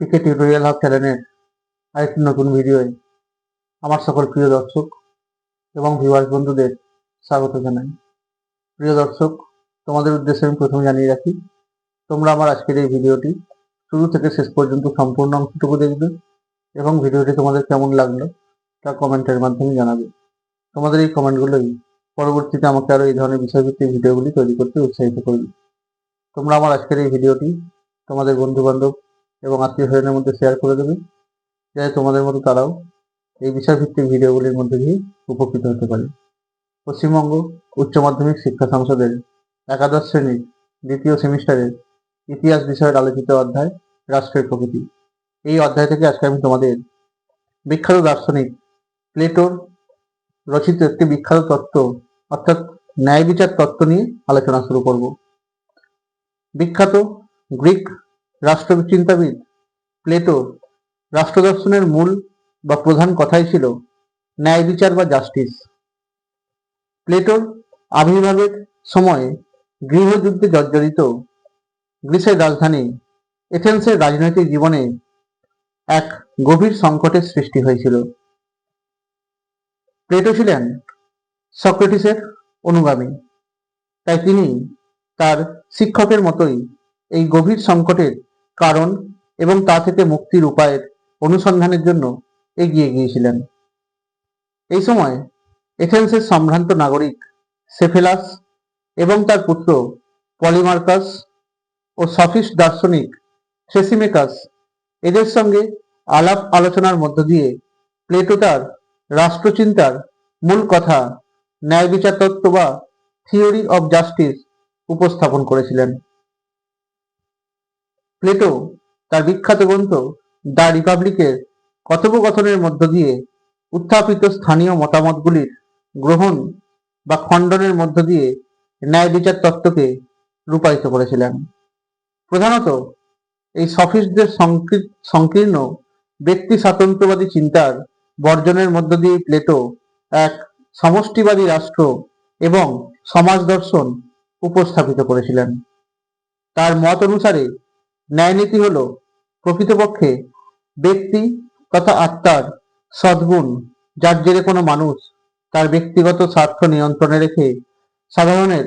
পিকে tutorial hub চ্যানেলের আরেকটি নতুন ভিডিওয়ে আমার সকল প্রিয় দর্শক এবং ভিউয়ার্স বন্ধুদের স্বাগত জানাই। প্রিয় দর্শক, তোমাদের উদ্দেশ্যে আমি প্রথমে জানিয়ে রাখি, তোমরা আমার আজকের এই ভিডিওটি শুরু থেকে শেষ পর্যন্ত সম্পূর্ণ অংশটুকু দেখবে এবং ভিডিওটি তোমাদের কেমন লাগল তা কমেন্টের মাধ্যমে জানাবে। তোমাদের এই কমেন্টগুলোই পরবর্তীতে আমাকে আরও এই ধরনের বিষয়ভিত্তিক ভিডিওগুলি তৈরি করতে উৎসাহিত করবে। তোমরা আমার আজকের এই ভিডিওটি তোমাদের বন্ধু বান্ধব এবং আত্মীয় স্বজনের মধ্যে শেয়ার করে দেবে। যাতে তোমাদের মতো তারাও এই বিষয়ভিত্তিক ভিডিওগুলির মধ্যে দিয়ে উপকৃত হতে পারে। পশ্চিমবঙ্গ উচ্চ মাধ্যমিক শিক্ষা সংসদের একাদশ শ্রেণির দ্বিতীয় সেমিস্টারের ইতিহাস বিষয়ের আলোচিত অধ্যায় রাষ্ট্রের প্রকৃতি। এই অধ্যায় থেকে আজকে আমি তোমাদের বিখ্যাত দার্শনিক প্লেটোর রচিত একটি বিখ্যাত তত্ত্ব, অর্থাৎ ন্যায় বিচার তত্ত্ব নিয়ে আলোচনা শুরু করব। বিখ্যাত গ্রিক রাষ্ট্রচিন্তাবিদ প্লেটোর রাষ্ট্রদর্শনের মূল বা প্রধান কথাই ছিল ন্যায় বিচার বা জাস্টিস। প্লেটোর আবির্ভাবের সময় গৃহযুদ্ধে জর্জরিত গ্রিসের রাজধানী এথেন্সের রাজনৈতিক জীবনে এক গভীর সংকটের সৃষ্টি হয়েছিল। প্লেটো ছিলেন সক্রেটিসের অনুগামী, তাই তিনি তার শিক্ষকের মতোই এই গভীর সংকটের কারণ এবং তা থেকে মুক্তির উপায়ের অনুসন্ধানের জন্য এগিয়ে গিয়েছিলেন। এই সময় এথেন্সের সম্ভ্রান্ত নাগরিক সেফেলাস এবং তার পুত্র পলিমার্কাস ও সফিস্ট দার্শনিক সেসিমেকাস এদের সঙ্গে আলাপ আলোচনার মধ্য দিয়ে প্লেটো তার রাষ্ট্রচিন্তার মূল কথা ন্যায় বিচার তত্ত্ব বা থিওরি অব জাস্টিস উপস্থাপন করেছিলেন। প্লেটো তার বিখ্যাত গ্রন্থ দ্য রিপাবলিকের কথোপকথনের মধ্য দিয়ে উত্থাপিত স্থানীয় মতামতগুলির গ্রহণ বা খণ্ডনের মধ্য দিয়ে ন্যায় বিচার তত্ত্বকে রূপায়িত করেছিলেন। প্রধানত এই সফিস্টদের সংকীর্ণ ব্যক্তি স্বাতন্ত্র্যবাদী চিন্তার বর্জনের মধ্য দিয়ে প্লেটো এক সমষ্টিবাদী রাষ্ট্র এবং সমাজ দর্শন উপস্থাপিত করেছিলেন। তার মত অনুসারে ন্যায়নীতি হল প্রকৃতপক্ষে ব্যক্তি তথা আত্মার সদ্গুণ, যার জেরে কোনো মানুষ তার ব্যক্তিগত স্বার্থ নিয়ন্ত্রণে রেখে সাধারণের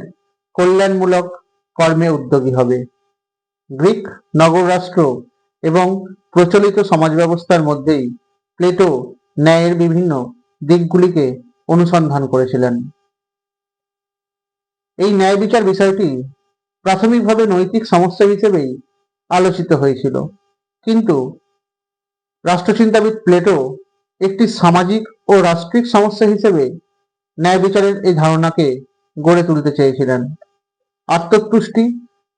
কল্যাণমূলক কর্মে উদ্যোগী হবে। গ্রিক নগর রাষ্ট্র এবং প্রচলিত সমাজ ব্যবস্থার মধ্যেই প্লেটো ন্যায়ের বিভিন্ন দিকগুলিকে অনুসন্ধান করেছিলেন। এই ন্যায় বিচার বিষয়টি প্রাথমিকভাবে নৈতিক সমস্যা হিসেবেই আলোচিত হয়েছিল। কিন্তু রাষ্ট্রচিন্তাবিদ প্লেটো একটি সামাজিক ও রাষ্ট্রিক সমস্যা হিসেবে ন্যায় বিচারের এই ধারণাকে গড়ে তুলতে চেয়েছিলেন। আত্মতুষ্টি,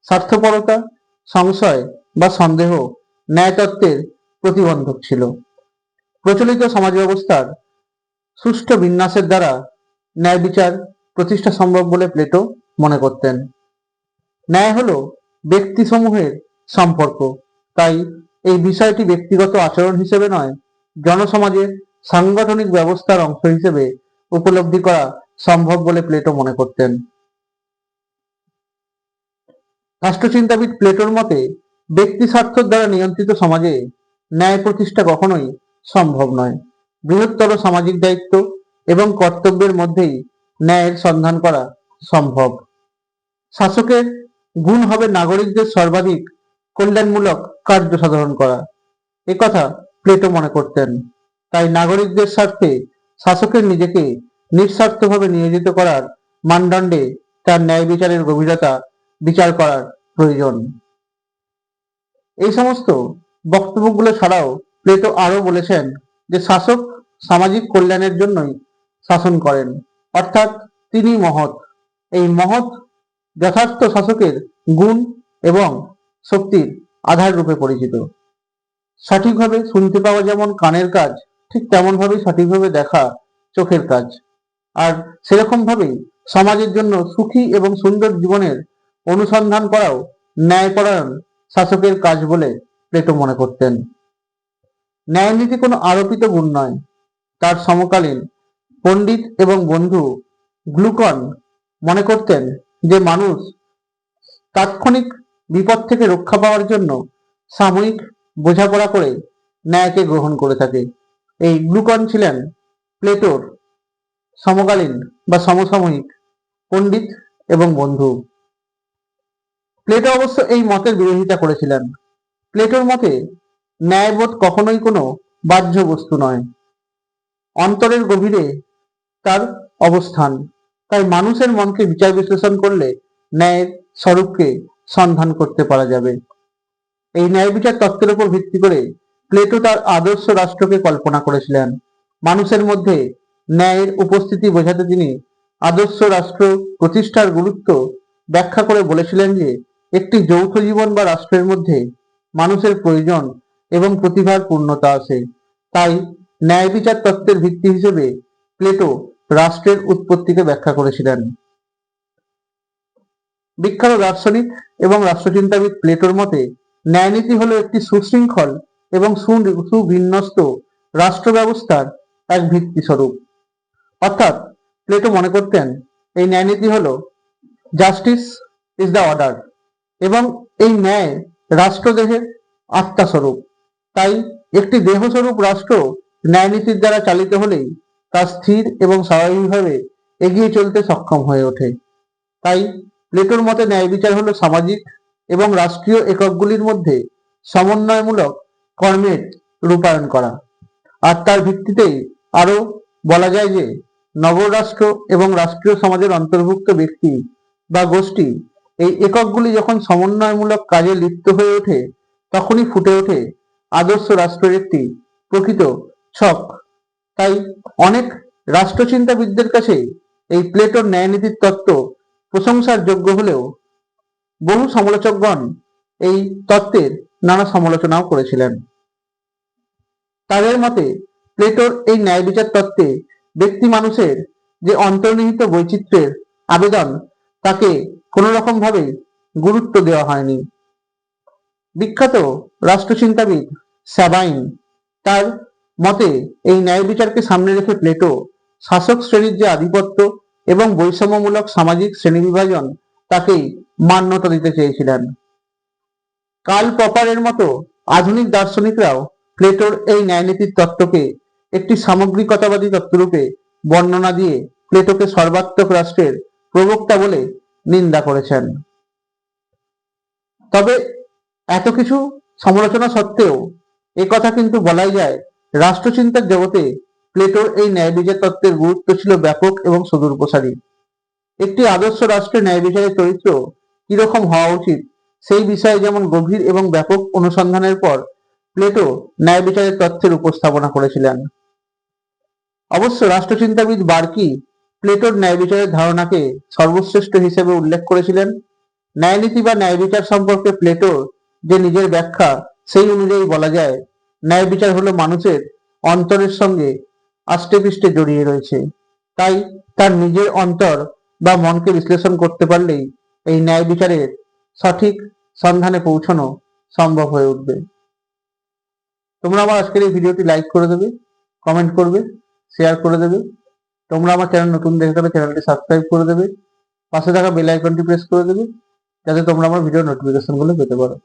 স্বার্থপরতা, সংশয় বা সন্দেহ ন্যায়তত্ত্বের প্রতিবন্ধক ছিল। প্রচলিত সমাজ ব্যবস্থার সুষ্ঠু বিন্যাসের দ্বারা ন্যায় বিচার প্রতিষ্ঠা সম্ভব বলে প্লেটো মনে করতেন। ন্যায় হলো ব্যক্তিসমূহের সম্পর্ক। তাই এই বিষয়টি ব্যক্তিগত আচরণ হিসেবে নয়, জনসমাজের সাংগঠনিক ব্যবস্থার অংশ হিসেবে উপলব্ধি করা সম্ভব বলে প্লেটো মনে করতেন। রাষ্ট্রচিন্তাবিদ প্লেটোর মতে, ব্যক্তি স্বার্থের দ্বারা নিয়ন্ত্রিত সমাজে ন্যায় প্রতিষ্ঠা কখনোই সম্ভব নয়। বৃহত্তর সামাজিক দায়িত্ব এবং কর্তব্যের মধ্যেই ন্যায়ের সন্ধান করা সম্ভব। শাসকের গুণ হবে নাগরিকদের সর্বাধিক কল্যাণমূলক কার্য সাধন করা। একথা প্লেটো মনে করতেন। তাই নাগরিকদের স্বার্থে শাসকের নিজেকে নিঃস্বার্থভাবে নিয়োজিত করার মানদণ্ডে তার ন্যায় বিচারের গভীরতা বিচার করার প্রয়োজন। এই সমস্ত বক্তব্যগুলো ছাড়াও প্লেটো আরও বলেছেন যে শাসক সামাজিক কল্যাণের জন্যই শাসন করেন। অর্থাৎ তিনি মহৎ। এই মহৎ যথার্থ শাসকের গুণ এবং শক্তির আধার রূপে পরিচিত। সঠিকভাবে শুনতে পাওয়া যেমন কানের কাজ, ঠিক তেমন ভাবেই সঠিকভাবে দেখা চোখের কাজ। আর সেরকম ভাবেই সমাজের জন্য সুখী এবং সুন্দর জীবনের অনুসন্ধান করাও ন্যায়পরায়ণ শাসকের কাজ বলে প্লেটো মনে করতেন। ন্যায়নীতি কোনো আরোপিত গুণ নয়। তার সমকালীন পণ্ডিত এবং বন্ধু গ্লুকন মনে করতেন যে মানুষ তাৎক্ষণিক বিপদ থেকে রক্ষা পাওয়ার জন্য সাময়িক বোঝাপড়া করে ন্যায়কে গ্রহণ করে থাকে। এই গ্লুকন ছিলেন প্লেটোর সমকালীন বা সমসাময়িক পণ্ডিত এবং বন্ধু। প্লেটো অবশ্য এই মতের বিরোধিতা করেছিলেন। প্লেটোর মতে, ন্যায়বোধ কখনোই কোনো বাহ্য বস্তু নয়। অন্তরের গভীরে তার অবস্থান। তাই মানুষের মনকে বিচার বিশ্লেষণ করলে ন্যায়ের স্বরূপকে সন্ধান করতে পারা যাবে। এই ন্যায় বিচার তত্ত্বের উপর ভিত্তি করে প্লেটো তার আদর্শ রাষ্ট্রকে কল্পনা করেছিলেন। মানুষের মধ্যে ন্যায়ের উপস্থিতি বোঝাতে তিনি আদর্শ রাষ্ট্র প্রতিষ্ঠার গুরুত্ব ব্যাখ্যা করে বলেছিলেন যে, একটি যৌথ জীবন বা রাষ্ট্রের মধ্যে মানুষের প্রয়োজন এবং প্রতিভার পূর্ণতা আছে। তাই ন্যায় বিচার তত্ত্বের ভিত্তি হিসেবে প্লেটো রাষ্ট্রের উৎপত্তিকে ব্যাখ্যা করেছিলেন। বিখ্যাত দার্শনিক এবং রাষ্ট্রচিন্তাবিদ প্লেটোর মতে, ন্যায়নীতি হলো একটি সুশৃঙ্খল এবং সুবিন্যস্ত রাষ্ট্র ব্যবস্থার এক ভিত্তি স্বরূপ অর্থাৎ প্লেটো মনে করতেন, এই ন্যায়নীতি হল, জাস্টিস ইজ দ্য অর্ডার এবং এই ন্যায় রাষ্ট্রদেহের আত্মাস্বরূপ। তাই একটি দেহস্বরূপ রাষ্ট্র ন্যায়নীতির দ্বারা চালিত হলেই তা স্থির এবং স্বাভাবিকভাবে এগিয়ে চলতে সক্ষম হয়ে ওঠে। তাই প্লেটোর মতে ন্যায় বিচার হলো সামাজিক এবং রাষ্ট্রীয় এককগুলির মধ্যে সমন্বয়মূলক কর্মের রূপায়ণ করা। আর তার ভিত্তিতেই আরও বলা যায় যে নবরাষ্ট্র এবং রাষ্ট্রীয় সমাজের অন্তর্ভুক্ত ব্যক্তি বা গোষ্ঠী এই এককগুলি যখন সমন্বয়মূলক কাজে লিপ্ত হয়ে ওঠে, তখনই ফুটে ওঠে আদর্শ রাষ্ট্রের একটি প্রকৃত ছক। তাই অনেক রাষ্ট্রচিন্তাবিদদের কাছে এই প্লেটোর ন্যায়নীতির তত্ত্ব প্রশংসার যোগ্য হলেও বহু সমালোচকগণ এই তত্ত্বের নানা সমালোচনাও করেছিলেন। তাদের মতে, প্লেটোর এই ন্যায় বিচার তত্ত্বে ব্যক্তি মানুষের যে অন্তর্নিহিত বৈচিত্র্যের আবেদন, তাকে কোনো রকম ভাবে গুরুত্ব দেওয়া হয়নি। বিখ্যাত রাষ্ট্রচিন্তাবিদ স্যাবাইন তার মতে, এই ন্যায় বিচারকে সামনে রেখে প্লেটো শাসক শ্রেণির যে আধিপত্য এবং বৈষম্যমূলক সামাজিক শ্রেণীবিভাজন তাকেই মান্যতা দিতে চেয়েছিলেন। কার্ল পপারের মতো আধুনিক দার্শনিকরাও প্লেটোর এই ন্যায়নীতির তত্ত্বকে একটি সামগ্রিকতাবাদী তত্ত্বরূপে বর্ণনা দিয়ে প্লেটোকে সর্বাত্মক রাষ্ট্রের প্রবক্তা বলে নিন্দা করেছেন। তবে এত কিছু সমালোচনা সত্ত্বেও কথা কিন্তু বলাই যায় রাষ্ট্রচিন্তার জগতে প্লেটোর এই ন্যায় বিচার তত্ত্বের গুরুত্ব ছিল ব্যাপক এবং সুদূর প্রসারী একটি আদর্শ রাষ্ট্রে ন্যায় বিচারের চরিত্র কীরকম হওয়া উচিত? সেই বিষয়ে যেমন গভীর এবং ব্যাপক অনুসন্ধানের পর প্লেটো ন্যায় বিচারের তথ্যের উপস্থাপনা করেছিলেন। অবশ্য রাষ্ট্রচিন্তাবিদ বার্কি প্লেটোর ন্যায় বিচারের ধারণাকে সর্বশ্রেষ্ঠ হিসেবে উল্লেখ করেছিলেন। ন্যায়নীতি বা ন্যায় বিচার সম্পর্কে প্লেটোর যে নিজের ব্যাখ্যা, সেই অনুযায়ী বলা যায়, ন্যায় বিচার হলো মানুষের অন্তরের সঙ্গে আষ্টেপৃষ্টে জড়িয়ে রয়েছে। তাই তার নিজের অন্তর বা মনকে বিশ্লেষণ করতে পারলেই এই ন্যায় বিচারের সঠিক সন্ধানে পৌঁছানো সম্ভব হয়ে উঠবে। তোমরা আমার আজকের এই ভিডিওটি লাইক করে দেবে কমেন্ট করবে শেয়ার করে দেবে। তোমরা আমার চ্যানেল নতুন দেখে থাকলে চ্যানেলটি সাবস্ক্রাইব করে দেবে। পাশে থাকা বেল আইকনটি প্রেস করে দেবে, যাতে তোমরা আমার ভিডিও নোটিফিকেশনগুলো পেতে পারো।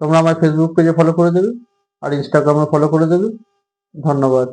তোমরা আমার ফেসবুক পেজে ফলো করে দেবে, আর ইনস্টাগ্রামে ফলো করে দেবে। ধন্যবাদ।